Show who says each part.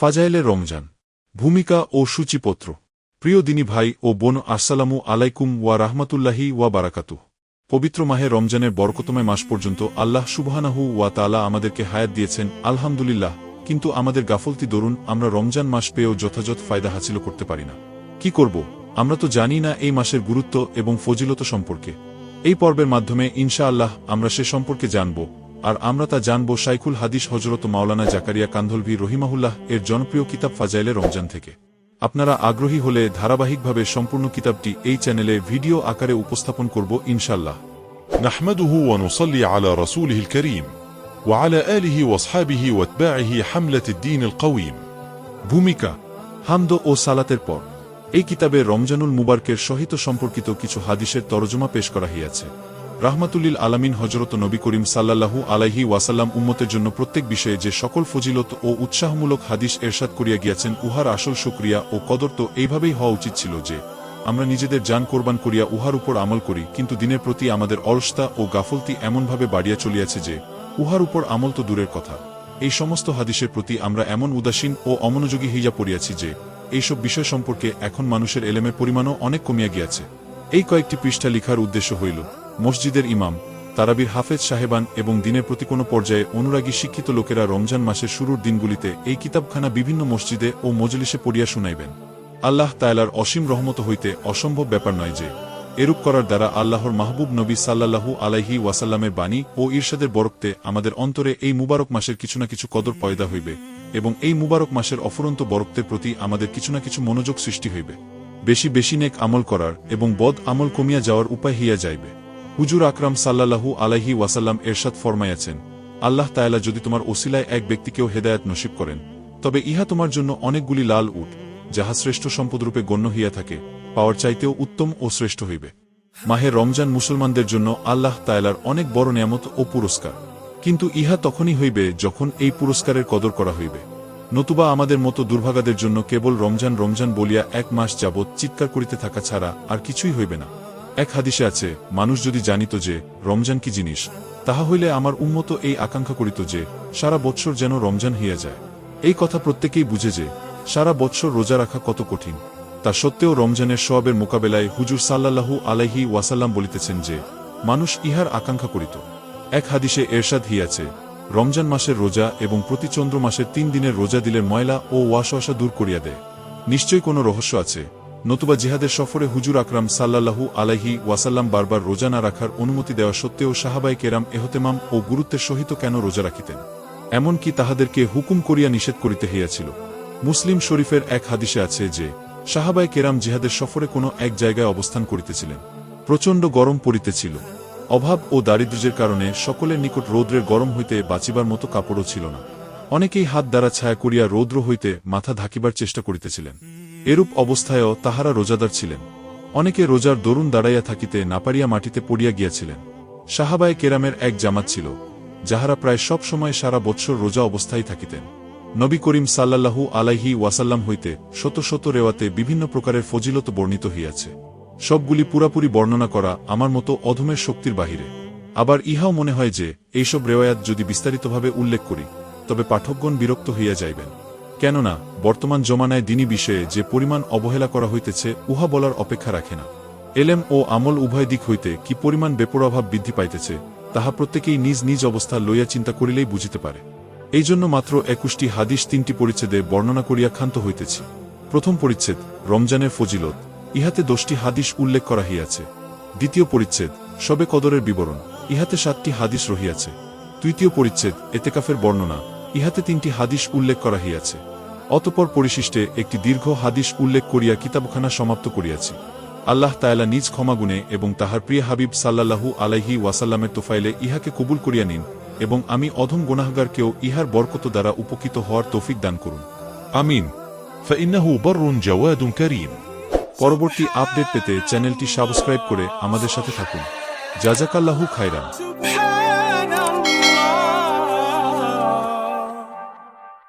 Speaker 1: ফাজাইলে রমজান। ভূমিকা ও সূচিপত্র। প্রিয় দিনী ভাই ও বোন, আসসালামু আলাইকুম ওয়া রাহমাতুল্লাহি ওয়া বারাকাতু পবিত্র মাহে রমজানের বরকতময় মাস পর্যন্ত আল্লাহ সুবহানাহু ওয়া তাআলা আমাদেরকে হায়াত দিয়েছেন, আলহামদুলিল্লাহ। কিন্তু আমাদের গাফলতি দরুন আমরা রমজান মাস পেয়েও যথাযথ ফায়দা হাসিল করতে পারি না। কি করব? আমরা তো জানি না এই মাসের গুরুত্ব এবং ফজিলত সম্পর্কে। এই পর্বের মাধ্যমে ইনশাআল্লাহ আমরা সে সম্পর্কে জানব। আর আমরা তা জানব সাইকুল হাদিস হজরত মাওলানা জাকারিয়া কান্ধলভি রহিমাহুল্লাহ এর জনপ্রিয় কিতাব ফাজাইলে রমজান থেকে আপনারা আগ্রহী হলে ধারাবাহিকভাবে সম্পূর্ণ কিতাবটি এই চ্যানেলে ভিডিও আকারে উপস্থাপন করব ইনশাল্লাহ
Speaker 2: نحمده ونصلي على رسوله الكريم وعلى آله واصحابه واتباعه حملة الدين القويم
Speaker 1: ভূমিকা হামদ ও সালাতের পর এই কিতাবে রমজানুল মুবারকের সহিত সম্পর্কিত কিছু হাদিসের তরজমা পেশ করা হইয়াছে রাহমাতুল্লিল আলামিন হজরত নবী করিম সাল্লাল্লাহু আলাইহি ওয়াসাল্লাম উম্মতের জন্য প্রত্যেক বিষয়ে যে সকল ফজিলত ও উৎসাহমূলক হাদিস এরশাদ করিয়া গিয়াছেন, উহার আসল সুক্রিয়া ও কদর তো এইভাবেই হওয়া উচিত ছিল যে, আমরা নিজেদের যান কোরবান করিয়া উহার উপর আমল করি, কিন্তু দিনের প্রতি আমাদের অলসতা ও গাফলতি এমনভাবে বাড়িয়া চলিয়াছে যে, উহার উপর আমল তো দূরের কথা। এই সমস্ত হাদিসের প্রতি আমরা এমন উদাসীন ও অমনোযোগী হইয়া পড়িয়াছি যে, এইসব বিষয় সম্পর্কে এখন মানুষের এলেমের পরিমাণও অনেক কমিয়া গিয়াছে। এই কয়েকটি পৃষ্ঠা লিখার উদ্দেশ্য হইল মসজিদের ইমাম, তারাবির হাফেজ সাহেবান এবং দিনের প্রতি কোনো পর্যায়ে অনুরাগী শিক্ষিত লোকেরা রমজান মাসের শুরুর দিনগুলিতে এই কিতাবখানা বিভিন্ন মসজিদে ও মজলিসে পড়িয়া শুনাইবেন। আল্লাহ তায়লার অসীম রহমত হইতে অসম্ভব ব্যাপার নয় যে, এরূপ করার দ্বারা আল্লাহর মাহবুব নবী সাল্লাল্লাহু আলাইহি ওয়াসাল্লামের বাণী ও ঈর্ষাদের বরক্তে আমাদের অন্তরে এই মুবারক মাসের কিছু না কিছু কদর পয়দা হইবে এবং এই মুবারক মাসের অফুরন্ত বরক্তের প্রতি আমাদের কিছু না কিছু মনোযোগ সৃষ্টি হইবে। বেশি বেশি নেক আমল করার এবং বদ আমল কমিয়া যাওয়ার উপায় হইয়া যাইবে। হুজুর আকরাম সাল্লাল্লাহু আলাইহি ওয়াসাল্লাম এরশাদ ফরমাইয়াছেন আল্লাহ তায়ালা যদি তোমার ওসিলায় এক ব্যক্তিকেও হেদায়াত নসিব করেন, তবে ইহা তোমার জন্য অনেকগুলি লাল উট, যাহা শ্রেষ্ঠ সম্পদরূপে গণ্য হইয়া থাকে, পাওয়ার চাইতেও উত্তম ও শ্রেষ্ঠ হইবে। মাহে রমজান মুসলমানদের জন্য আল্লাহ তায়ালার অনেক বড় নিয়ামত ও পুরস্কার। কিন্তু ইহা তখনই হইবে যখন এই পুরস্কারের কদর করা হইবে। নতুবা আমাদের মতো দুর্ভাগাদের জন্য কেবল রমজান রমজান বলিয়া এক মাস যাবৎ চিৎকার করিতে থাকা ছাড়া আর কিছুই হইবে না। এক হাদিসে আছে, মানুষ যদি জানিত যে, রমজান কি জিনিস, তাহা হইলে আমার উন্মত এই আকাঙ্ক্ষা করিত যে, সারা বৎসর যেন রমজান হইয়া যায়। এই কথা প্রত্যেকেই বুঝে যে, সারা বৎসর রোজা রাখা কত কঠিন। তা সত্ত্বেও রমজানের সবের মোকাবেলায় হুজুর সাল্লাল্লাহু আলাইহি ওয়াসাল্লাম বলিতেছেন যে, মানুষ ইহার আকাঙ্ক্ষা করিত। এক হাদিসে এরশাদ হিয়াছে রমজান মাসের রোজা এবং প্রতি চন্দ্র মাসের তিন দিনের রোজা দিলের ময়লা ও ওয়াশওয়াশা দূর করিয়া দেয়। নিশ্চয়ই কোনো রহস্য আছে? নতুবা জিহাদের সফরে হুজুর আকরাম সাল্লাল্লাহু আলাইহি ওয়াসাল্লাম বারবার রোজা না রাখার অনুমতি দেওয়া সত্ত্বেও সাহাবাই কেরাম এহতেমাম ও গুরুত্বের সহিত কেন রোজা রাখিতেন? এমনকি তাহাদেরকে হুকুম করিয়া নিষেধ করিতে হইয়াছিল। মুসলিম শরীফের এক হাদিসে আছে যে সাহাবাই কেরাম জিহাদের সফরে কোনো এক জায়গায় অবস্থান করিতেছিলেন। প্রচণ্ড গরম পড়িতেছিল। অভাব ও দারিদ্র্যের কারণে সকলের নিকট রৌদ্রের গরম হইতে বাঁচিবার মতো কাপড়ও ছিল না। অনেকেই হাত দ্বারা ছায়া করিয়া রৌদ্র হইতে মাথা ঢাকিবার চেষ্টা করিতেছিলেন। এরূপ অবস্থায়ও তাহারা রোজাদার ছিলেন। অনেকে রোজার দরুন দাঁড়াইয়া থাকিতে না পারিয়া মাটিতে পড়িয়া গিয়াছিলেন। সাহাবায় কেরামের এক জামাত ছিল, যাহারা প্রায় সব সময় সারা বৎসর রোজা অবস্থায় থাকিতেন। নবী করিম সাল্লাল্লাহু আলাইহি ওয়াসাল্লাম হইতে শত শত রেওয়াতে বিভিন্ন প্রকারের ফজিলত বর্ণিত হইয়াছে। সবগুলি পুরাপুরি বর্ণনা করা আমার মতো অধমের শক্তির বাহিরে। আবার ইহাও মনে হয় যে, এইসব রেওয়ায়াত যদি বিস্তারিতভাবে উল্লেখ করি, তবে পাঠকগণ বিরক্ত হইয়া যাইবেন। কেননা, বর্তমান জমানায় দিনী বিষয়ে যে পরিমাণ অবহেলা করা হইতেছে, উহা বলার অপেক্ষা রাখে না। এলেম ও আমল উভয় দিক হইতে কি পরিমাণ বেপরভাব বৃদ্ধি পাইতেছে, তাহা প্রত্যেকেই নিজ নিজ অবস্থা লইয়া চিন্তা করিলেই বুঝিতে পারে। এই জন্য মাত্র একুশটি হাদিস তিনটি পরিচ্ছেদে বর্ণনা করিয়া ক্ষান্ত হইতেছি। প্রথম পরিচ্ছেদ, রমজানের ফজিলত, ইহাতে দশটি হাদিস উল্লেখ করা হইয়াছে। দ্বিতীয় পরিচ্ছেদ, সবে কদরের বিবরণ, ইহাতে সাতটি হাদিস রহিয়াছে। তৃতীয় পরিচ্ছেদ, এতেকাফের বর্ণনা ইহাতে তিনটি হাদিস উল্লেখ করা হইয়াছে। অতপর পরিশিষ্টে একটি দীর্ঘ হাদিস উল্লেখ করিয়া কিতাবখানা সমাপ্ত করিয়াছি। আল্লাহ তায়লা নিজ ক্ষমাগুণে এবং তাহার প্রিয় হাবিব সাল্লাহু আলাইহি ওয়াসাল্লামের তোফাইলে ইহাকে কবুল করিয়া নিন এবং আমি অধম গোনাহগারকেও ইহার বরকত দ্বারা উপকৃত হওয়ার তৌফিক দান করুন।
Speaker 2: আমিন।
Speaker 1: পরবর্তী আপডেট পেতে চ্যানেলটি সাবস্ক্রাইব করে আমাদের সাথে থাকুন। জাজাকাল্লাহু
Speaker 3: খায়রান।